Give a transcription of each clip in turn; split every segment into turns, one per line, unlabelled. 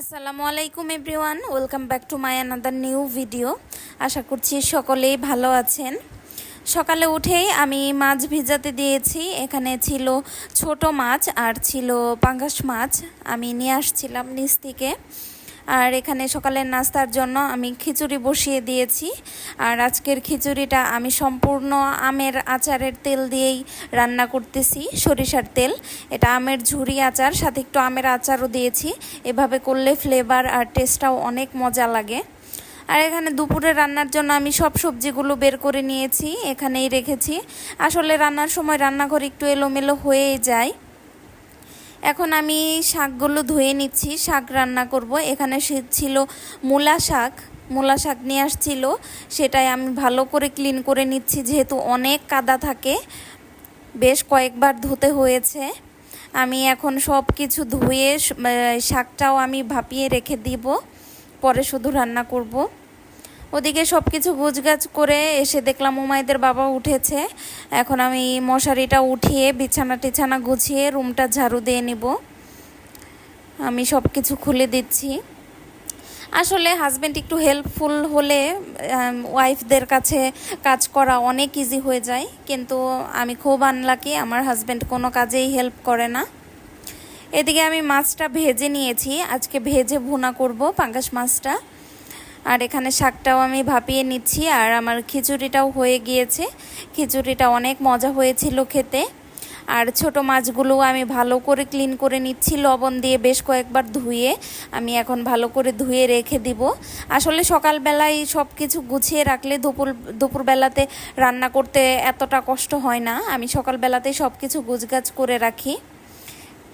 আসসালামু আলাইকুম everyone, welcome back to my another new video. আশা করছি সকলেই ভালো আছেন। সকালে উঠেই আমি মাছ ভিজাতে দিয়েছি, এখানে ছিল ছোট মাছ আর ছিল পাঙ্গাস মাছ। আমি নিয়ে আসছিলাম নিচ থেকে। আর এখানে সকালের নাস্তার জন্য আমি খিচুড়ি বসিয়ে দিয়েছি। আর আজকের খিচুড়িটা আমি সম্পূর্ণ আমের আচারের তেল দিয়েই রান্না করতেছি, সরিষার তেল। এটা আমের ঝুরি আচার, সাথে একটু আমের আচারও দিয়েছি। এভাবে করলে ফ্লেভার আর টেস্টটাও অনেক মজা লাগে। আর এখানে দুপুরে রান্নার জন্য আমি সব সবজিগুলো বের করে নিয়েছি, এখানেই রেখেছি। আসলে রান্নার সময় রান্নাঘর একটু এলোমেলো হয়েই যায়। এখন আমি শাকগুলো ধুয়ে নিচ্ছি, শাক রান্না করব। এখানে ছিল মূলা শাক মূলা শাক নিয়ে আসছিল। সেটাই আমি ভালো করে ক্লিন করে নিচ্ছি, যেহেতু অনেক কাদা থাকে, বেশ কয়েকবার ধুতে হয়েছে। আমি এখন সব কিছু ধুয়ে শাকটাও আমি ভাপিয়ে রেখে দিব, পরে শুধু রান্না করব। ওদিকে সব কিছু গুছগাছ করে এসে দেখলাম উমাইদের বাবা উঠেছে। এখন আমি মশারিটা উঠিয়ে, বিছানা টিছানা গুছিয়ে রুমটা ঝাড়ু দিয়ে নিব। আমি সব কিছু খুলে দিচ্ছি। আসলে হাজব্যান্ড একটু হেল্পফুল হলে ওয়াইফদের কাছে কাজ করা অনেক ইজি হয়ে যায়। কিন্তু আমি খুব আনলাকি আমার হাজব্যান্ড কোনো কাজেই হেল্প করে না। এদিকে আমি মাছটা ভেজে নিয়েছি। আজকে ভেজে ভুনা করব পাঙ্গাস মাছটা। আর এখানে শাকটাও আমি ভাপিয়ে নিচ্ছি, আর আমার খিচুড়িটাও হয়ে গিয়েছে। খিচুড়িটা অনেক মজা হয়েছিল খেতে। আর ছোট মাছগুলো আমি ভালো করে ক্লিন করে নিচ্ছি, লবণ দিয়ে বেশ কয়েকবার ধুয়ে আমি এখন ভালো করে ধুয়ে রেখে দিব। আসলে সকালবেলায় সব কিছু গুছিয়ে রাখলে দুপুর, দুপুরবেলাতে রান্না করতে এতটা কষ্ট হয় না। আমি সকালবেলাতেই সব কিছু গুছগাছ করে রাখি।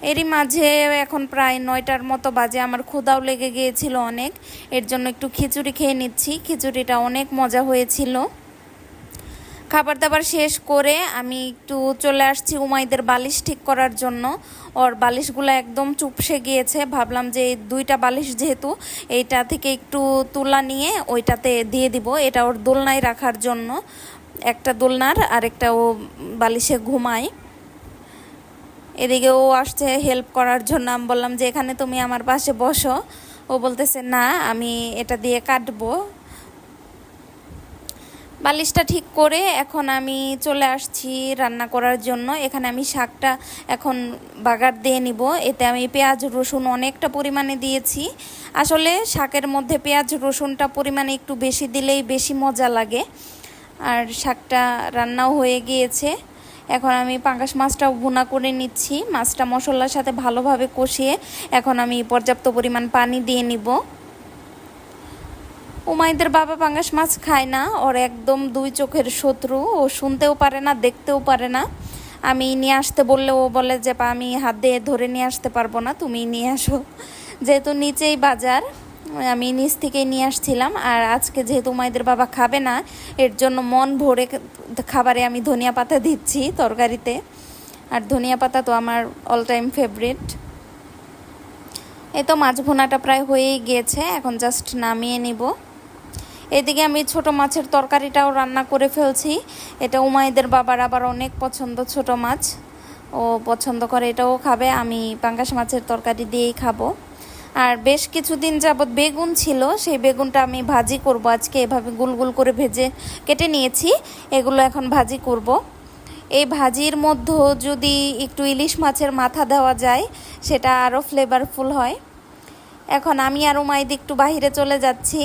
এরই মাঝে এখন প্রায় নয়টার মতো বাজে, আমার ক্ষুদাও লেগে গিয়েছিল অনেক। এর জন্য একটু খিচুড়ি খেয়ে নিচ্ছি। খিচুড়িটা অনেক মজা হয়েছিল। খাবার দাবার শেষ করে আমি একটু চলে আসছি উমাইদের বালিশ ঠিক করার জন্য। ওর বালিশগুলো একদম চুপসে গিয়েছে। ভাবলাম যে দুইটা বালিশ যেহেতু, এইটা থেকে একটু তুলা নিয়ে ওইটাতে দিয়ে দিব। এটা ওর দোলনায় রাখার জন্য। একটা দোলনার আরেকটা ও বালিশে ঘুমায়। এদিকে ও আসছে হেল্প করার জন্য। আমি বললাম যে, এখানে তুমি আমার পাশে বসো। ও বলতেছে, না, আমি এটা দিয়ে কাটবো। বালিশটা ঠিক করে এখন আমি চলে আসছি রান্না করার জন্য। এখানে আমি শাকটা এখন বাগার দিয়ে নিব। এতে আমি পেঁয়াজ, রসুন অনেকটা পরিমাণে দিয়েছি। আসলে শাকের মধ্যে পেঁয়াজ, রসুনটা পরিমাণে একটু বেশি দিলেই বেশি মজা লাগে। আর শাকটা রান্নাও হয়ে গিয়েছে। এখন আমি পাঙ্গাস মাছটা ভুনা করে নিচ্ছি। মাছটা মশলার সাথে ভালোভাবে কষিয়ে এখন আমি পর্যাপ্ত পরিমাণ পানি দিয়ে নিব। উমাইদের বাবা পাঙ্গাস মাছ খায় না, ওর একদম দুই চোখের শত্রু, ও শুনতেও পারে না, দেখতেও পারে না। আমি নিয়ে আসতে বললে ও বলে যে আমি হাত দিয়ে ধরে নিয়ে আসতে পারব না তুমি নিয়ে আসো। যেহেতু নিচেই বাজার আমি নিচ থেকে নিয়ে আসছিলাম। আর আজকে যেহেতু মায়েদের বাবা খাবে না, এর জন্য মন ভরে খাবারে আমি ধনিয়া পাতা দিচ্ছি তরকারিতে। আর ধনিয়া পাতা তো আমার অল টাইম ফেভারিট এই তো মাছ ভোনাটা প্রায় হয়েই গিয়েছে, এখন জাস্ট নামিয়ে নিব। এদিকে আমি ছোট মাছের তরকারিটাও রান্না করে ফেলছি। এটা উমাইদের বাবার আবার অনেক পছন্দ ছোট মাছ। ও পছন্দ করে এটাও খাবে, আমি পাঙ্গাস মাছের তরকারি দিয়েই খাব। আর বেশ কিছুদিন যাবৎ বেগুন ছিল, সেই বেগুনটা আমি ভাজি করব। আজকে এভাবে গুল গুল করে ভেজে কেটে নিয়েছি, এগুলো এখন ভাজি করব। এই ভাজির মধ্যে যদি একটু ইলিশ মাছের মাথা দেওয়া যায়, সেটা আরও ফ্লেভারফুল হয়। এখন আমি আর উমাইদ একটু বাহিরে চলে যাচ্ছি।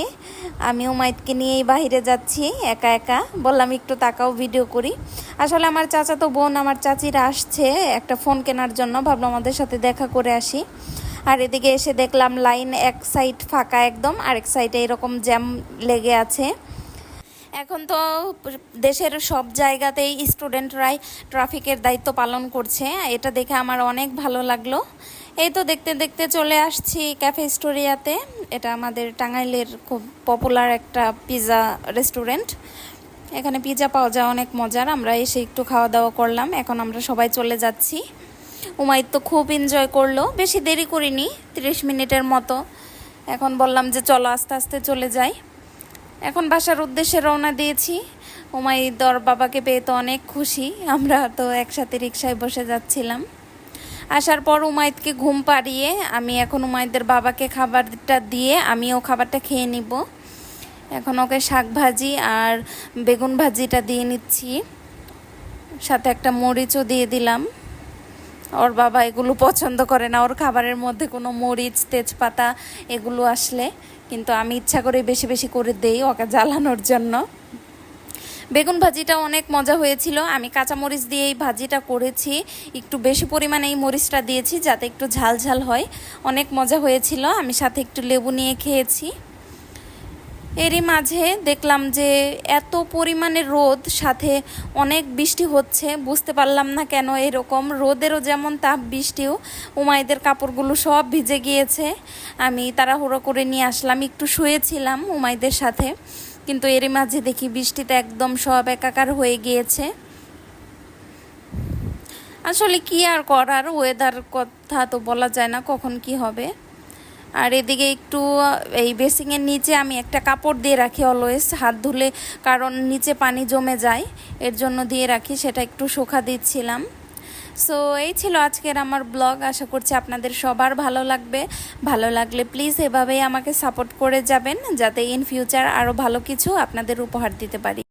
আমি উমাইদকে নিয়েই বাহিরে যাচ্ছি, একা একা। বললাম, একটু তাকাও ভিডিও করি। আসলে আমার চাচা তো বোন, আমার চাচিরা আসছে একটা ফোন কেনার জন্য। ভাবলাম আমাদের সাথে দেখা করে আসি। আর এদিকে এসে দেখলাম লাইন এক সাইড ফাঁকা একদম, আরেক সাইডে এরকম জ্যাম লেগে আছে। এখন তো দেশের সব জায়গাতেই স্টুডেন্টরাই ট্রাফিকের দায়িত্ব পালন করছে, এটা দেখে আমার অনেক ভালো লাগল। এই তো দেখতে দেখতে চলে আসছি ক্যাফে স্টোরিয়াতে এটা আমাদের টাঙ্গাইলের খুব পপুলার একটা পিৎজা রেস্টুরেন্ট এখানে পিৎজা পাওয়া যায় অনেক মজার, আমরা এসে একটু খাওয়া দাওয়া করলাম, এখন আমরা সবাই চলে যাচ্ছি। উমাইদ তো খুব এনজয় করল। বেশি দেরি করিনি, তিরিশ মিনিটের মতো। এখন বললাম যে চলো আস্তে আস্তে চলে যাই। এখন বাসার উদ্দেশ্যে রওনা দিয়েছি। উমাইদ দর বাবাকে পেয়ে তো অনেক খুশি। আমরা তো একসাথে রিক্সায় বসে যাচ্ছিলাম। আসার পর উমাইদকে ঘুম পাড়িয়ে আমি এখন উমায়দের বাবাকে খাবারটা দিয়ে আমিও খাবারটা খেয়ে নিব। এখন ওকে শাক ভাজি আর বেগুন ভাজিটা দিয়ে নিচ্ছি। সাথে একটা মরিচও দিয়ে দিলাম। ওর বাবা এগুলো পছন্দ করে না। ওর খাবারের মধ্যে কোনো মরিচ, তেজপাতা এগুলো আসলে কিন্তু আমি ইচ্ছা করে বেশি বেশি করে দেই ওকে জ্বালানোর জন্য। বেগুন ভাজিটা অনেক মজা হয়েছিল। আমি কাঁচা মরিচ দিয়ে এই ভাজিটা করেছি। একটু বেশি পরিমাণে এই মরিচটা দিয়েছি যাতে একটু ঝাল ঝাল হয়। অনেক মজা হয়েছিল। আমি সাথে একটু লেবু নিয়ে খেয়েছি। এরই মাঝে দেখলাম যে এত পরিমাণে রোদ, সাথে অনেক বৃষ্টি হচ্ছে, বুঝতে পারলাম না কেন এরকম। রোদেরও যেমন তাপ, বৃষ্টিও। উমাইদের কাপড়গুলো সব ভিজে গিয়েছে। আমি তাড়াহুড়ো করে নিয়ে আসলাম, একটু শুয়েছিলাম উমাইদের সাথে। কিন্তু এরই মাঝে দেখি বৃষ্টিতে একদম সব একাকার হয়ে গিয়েছে। আসলে কি আর করার? ওয়েদার কথা তো বলা যায় না, কখন কি হবে? আর এদিকে একটু এই বেসিংয়ের নিচে আমি একটা কাপড় দিয়ে রাখি অলওয়েজ হাত ধুলে, কারণ নিচে পানি জমে যায়, এর জন্য দিয়ে রাখি, সেটা একটু শুকা দিচ্ছিলাম। সো এই ছিল আজকের আমার ব্লগ, আশা করছি আপনাদের সবার ভালো লাগবে। ভালো লাগলে প্লিজ এভাবেই আমাকে সাপোর্ট করে যাবেন, যাতে ইন ফিউচার আরও ভালো কিছু আপনাদের উপহার দিতে পারি।